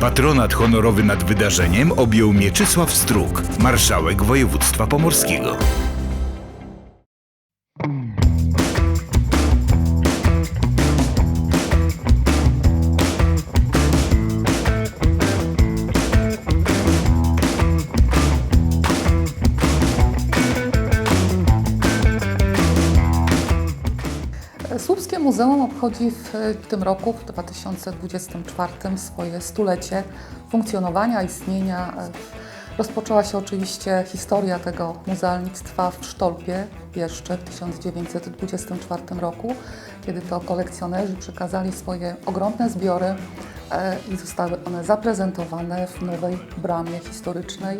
Patronat honorowy nad wydarzeniem objął Mieczysław Struk, marszałek województwa pomorskiego. Muzeum obchodzi w tym roku, w 2024, swoje stulecie funkcjonowania, istnienia. Rozpoczęła się oczywiście historia tego muzealnictwa w Sztolpie jeszcze w 1924 roku, kiedy to kolekcjonerzy przekazali swoje ogromne zbiory e, i zostały one zaprezentowane w nowej bramie historycznej.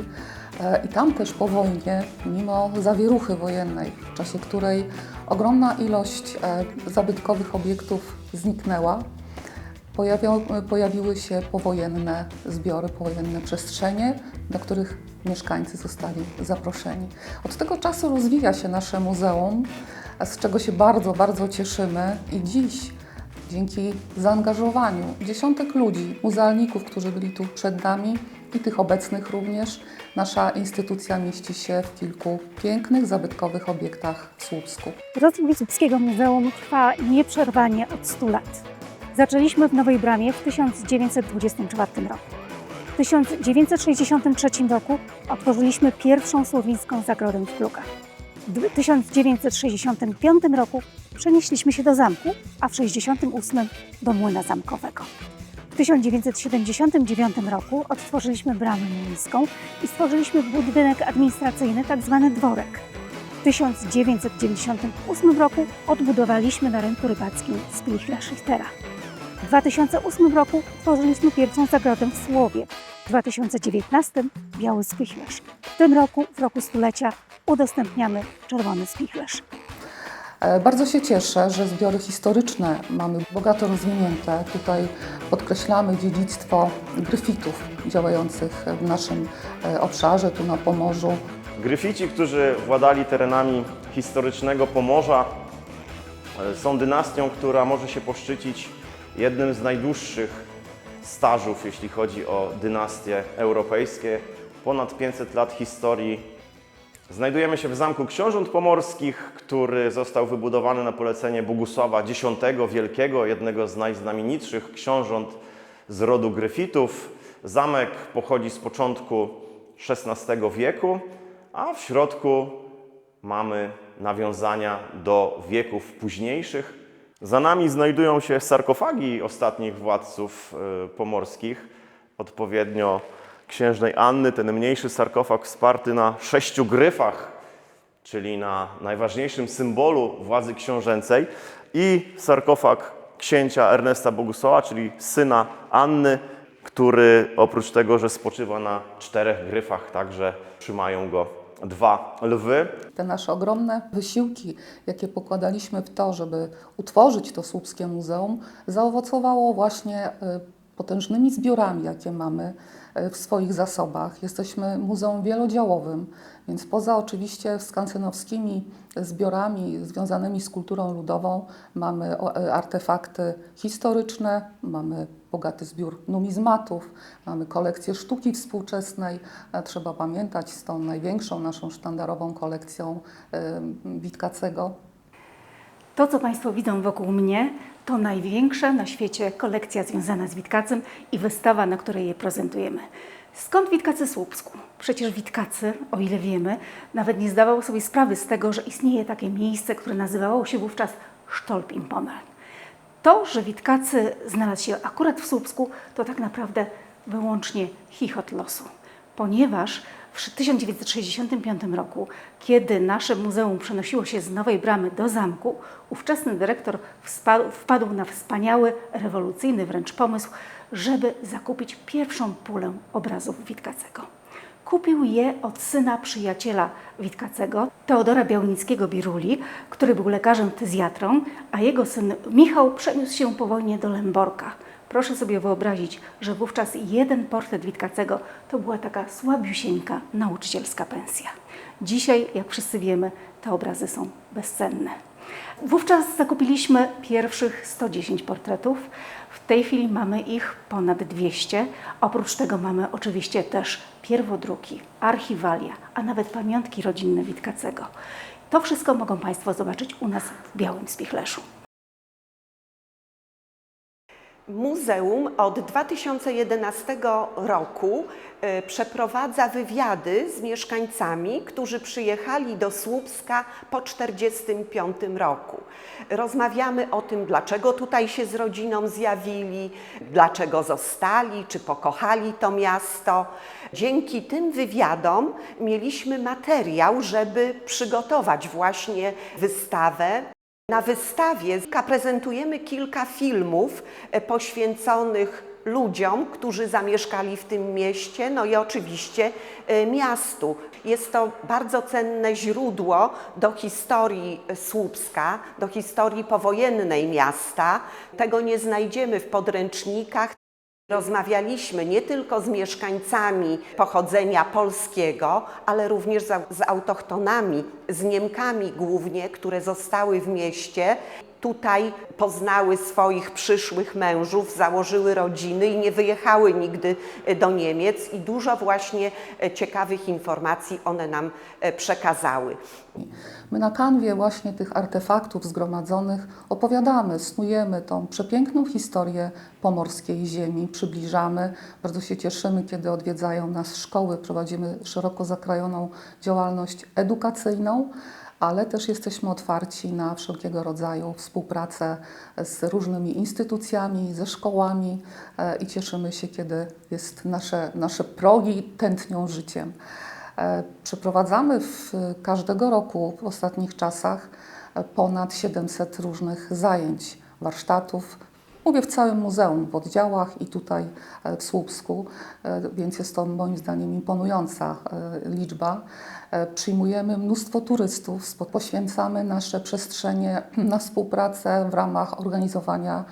E, I tam też po wojnie, mimo zawieruchy wojennej, w czasie której ogromna ilość e, zabytkowych obiektów zniknęła, pojawią, pojawiły się powojenne zbiory, powojenne przestrzenie, do których mieszkańcy zostali zaproszeni. Od tego czasu rozwija się nasze muzeum, z czego się bardzo, bardzo cieszymy i dziś dzięki zaangażowaniu dziesiątek ludzi, muzealników, którzy byli tu przed nami i tych obecnych również, nasza instytucja mieści się w kilku pięknych, zabytkowych obiektach w Słupsku. Rozwój Słupskiego Muzeum trwa nieprzerwanie od 100 lat. Zaczęliśmy w Nowej Bramie w 1924 roku. W 1963 roku otworzyliśmy pierwszą słowińską zagrodę w Klukach. W 1965 roku przenieśliśmy się do zamku, a w 1968 do młyna zamkowego. W 1979 roku odtworzyliśmy bramę miejską i stworzyliśmy budynek administracyjny, tzw. dworek. W 1998 roku odbudowaliśmy na rynku rybackim Spichler Schichtera. W 2008 roku tworzyliśmy pierwszą zagrodę w Słowie. W 2019 Biały Spichlerz. W tym roku, w roku stulecia, udostępniamy Czerwony Spichlerz. E, Bardzo się cieszę, że zbiory historyczne mamy bogato rozwinięte. Tutaj podkreślamy dziedzictwo gryfitów działających w naszym e, obszarze, tu na Pomorzu. Gryfici, którzy władali terenami historycznego Pomorza, e, są dynastią, która może się poszczycić jednym z najdłuższych stażów, jeśli chodzi o dynastie europejskie. Ponad 500 lat historii. Znajdujemy się w Zamku Książąt Pomorskich, który został wybudowany na polecenie Bogusława X Wielkiego, jednego z najznamienitszych książąt z rodu Gryfitów. Zamek pochodzi z początku XVI wieku, a w środku mamy nawiązania do wieków późniejszych. Za nami znajdują się sarkofagi ostatnich władców y, pomorskich, odpowiednio księżnej Anny, ten mniejszy sarkofag wsparty na sześciu gryfach, czyli na najważniejszym symbolu władzy książęcej. I sarkofag księcia Ernesta Bogusława, czyli syna Anny, który oprócz tego, że spoczywa na czterech gryfach, także trzymają go dwa lwy. Te nasze ogromne wysiłki, jakie pokładaliśmy w to, żeby utworzyć to Słupskie Muzeum, zaowocowało właśnie e, potężnymi zbiorami, jakie mamy e, w swoich zasobach. Jesteśmy muzeum wielodziałowym, więc poza oczywiście skansenowskimi zbiorami związanymi z kulturą ludową mamy e, artefakty historyczne, mamy bogaty zbiór numizmatów, mamy kolekcję sztuki współczesnej. E, Trzeba pamiętać z tą największą naszą sztandarową kolekcją Witkacego, To, co Państwo widzą wokół mnie, to największa na świecie kolekcja związana z Witkacem i wystawa, na której je prezentujemy. Skąd Witkacy Słupsku? Przecież Witkacy, o ile wiemy, nawet nie zdawało sobie sprawy z tego, że istnieje takie miejsce, które nazywało się wówczas Sztolp im Pommern. To, że Witkacy znalazł się akurat w Słupsku, to tak naprawdę wyłącznie chichot losu, ponieważ w 1965 roku, kiedy nasze muzeum przenosiło się z Nowej Bramy do zamku, ówczesny dyrektor wpadł na wspaniały, rewolucyjny wręcz pomysł, żeby zakupić pierwszą pulę obrazów Witkacego. Kupił je od syna przyjaciela Witkacego, Teodora Białnickiego-Biruli, który był lekarzem tyzjatrą, a jego syn Michał przeniósł się po wojnie do Lęborka. Proszę sobie wyobrazić, że wówczas jeden portret Witkacego to była taka słabiusieńka nauczycielska pensja. Dzisiaj, jak wszyscy wiemy, te obrazy są bezcenne. Wówczas zakupiliśmy pierwszych 110 portretów. W tej chwili mamy ich ponad 200. Oprócz tego mamy oczywiście też pierwodruki, archiwalia, a nawet pamiątki rodzinne Witkacego. To wszystko mogą Państwo zobaczyć u nas w Białym Spichleszu. Muzeum od 2011 roku e, przeprowadza wywiady z mieszkańcami, którzy przyjechali do Słupska po 1945 roku. Rozmawiamy o tym, dlaczego tutaj się z rodziną zjawili, dlaczego zostali, czy pokochali to miasto. Dzięki tym wywiadom mieliśmy materiał, żeby przygotować właśnie wystawę. Na wystawie prezentujemy kilka filmów e, poświęconych ludziom, którzy zamieszkali w tym mieście, no i oczywiście e, miastu. Jest to bardzo cenne źródło do historii Słupska, do historii powojennej miasta. Tego nie znajdziemy w podręcznikach. Rozmawialiśmy nie tylko z mieszkańcami pochodzenia polskiego, ale również z autochtonami, z Niemkami głównie, które zostały w mieście. Tutaj poznały swoich przyszłych mężów, założyły rodziny i nie wyjechały nigdy e, do Niemiec i dużo właśnie e, ciekawych informacji one nam e, przekazały. My na kanwie właśnie tych artefaktów zgromadzonych opowiadamy, snujemy tą przepiękną historię pomorskiej ziemi, przybliżamy. Bardzo się cieszymy, kiedy odwiedzają nas szkoły, prowadzimy szeroko zakrojoną działalność edukacyjną, ale też jesteśmy otwarci na wszelkiego rodzaju współpracę z różnymi instytucjami, ze szkołami e, i cieszymy się, kiedy jest nasze, nasze progi tętnią życiem. E, Przeprowadzamy w każdego roku w ostatnich czasach e, ponad 700 różnych zajęć, warsztatów. Mówię w całym muzeum, w oddziałach i tutaj e, w Słupsku, e, więc jest to moim zdaniem imponująca e, liczba. Przyjmujemy mnóstwo turystów, poświęcamy nasze przestrzenie na współpracę w ramach organizowania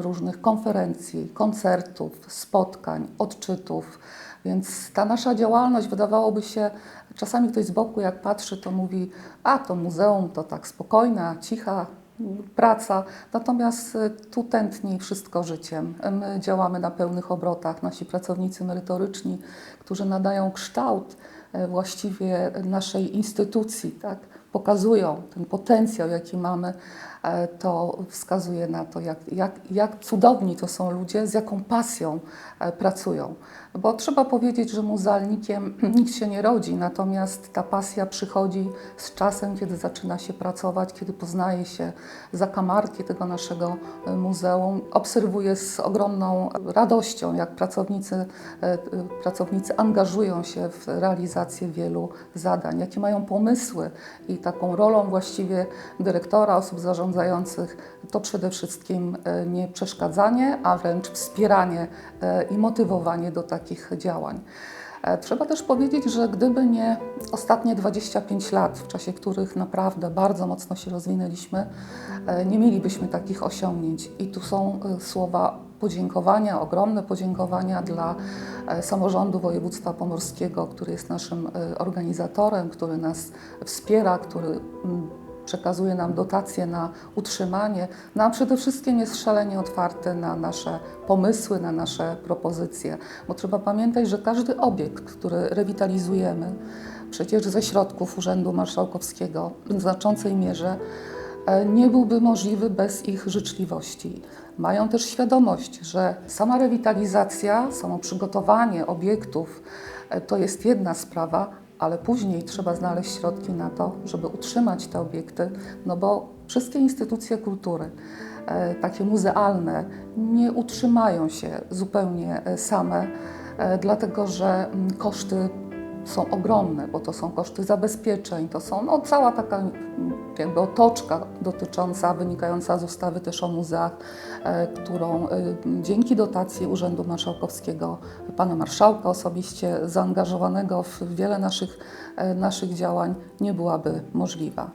różnych konferencji, koncertów, spotkań, odczytów. Więc ta nasza działalność wydawałoby się, czasami ktoś z boku jak patrzy, to mówi, a to muzeum to tak spokojna, cicha praca, natomiast y, tu tętni wszystko życiem. My działamy na pełnych obrotach, nasi pracownicy merytoryczni, którzy nadają kształt e, właściwie naszej instytucji, tak? Pokazują ten potencjał, jaki mamy, e, to wskazuje na to, jak, jak, jak cudowni to są ludzie, z jaką pasją e, pracują. Bo trzeba powiedzieć, że muzealnikiem nikt się nie rodzi, natomiast ta pasja przychodzi z czasem, kiedy zaczyna się pracować, kiedy poznaje się zakamarki tego naszego e, muzeum. Obserwuję z ogromną radością, jak pracownicy, pracownicy angażują się w realizację wielu zadań, jakie mają pomysły i taką rolą właściwie dyrektora, osób zarządzających to przede wszystkim e, nie przeszkadzanie, a wręcz wspieranie e, i motywowanie do takich działań. E, Trzeba też powiedzieć, że gdyby nie ostatnie 25 lat, w czasie których naprawdę bardzo mocno się rozwinęliśmy, nie mielibyśmy takich osiągnięć. I tu są słowa podziękowania, ogromne podziękowania dla e, samorządu województwa pomorskiego, który jest naszym e, organizatorem, który nas wspiera, który mm, przekazuje nam dotacje na utrzymanie, no a przede wszystkim jest szalenie otwarty na nasze pomysły, na nasze propozycje. Bo trzeba pamiętać, że każdy obiekt, który rewitalizujemy, przecież ze środków Urzędu Marszałkowskiego w znaczącej mierze nie byłby możliwy bez ich życzliwości. Mają też świadomość, że sama rewitalizacja, samo przygotowanie obiektów e, to jest jedna sprawa, ale później trzeba znaleźć środki na to, żeby utrzymać te obiekty, no bo wszystkie instytucje kultury, e, takie muzealne, nie utrzymają się zupełnie e, same, e, dlatego że mm, koszty są ogromne, bo to są koszty zabezpieczeń, to są no, cała taka mm, jakby otoczka dotycząca, wynikająca z ustawy też o muzeach, e, którą e, dzięki dotacji Urzędu Marszałkowskiego, pana marszałka osobiście zaangażowanego w wiele naszych, e, naszych działań nie byłaby możliwa.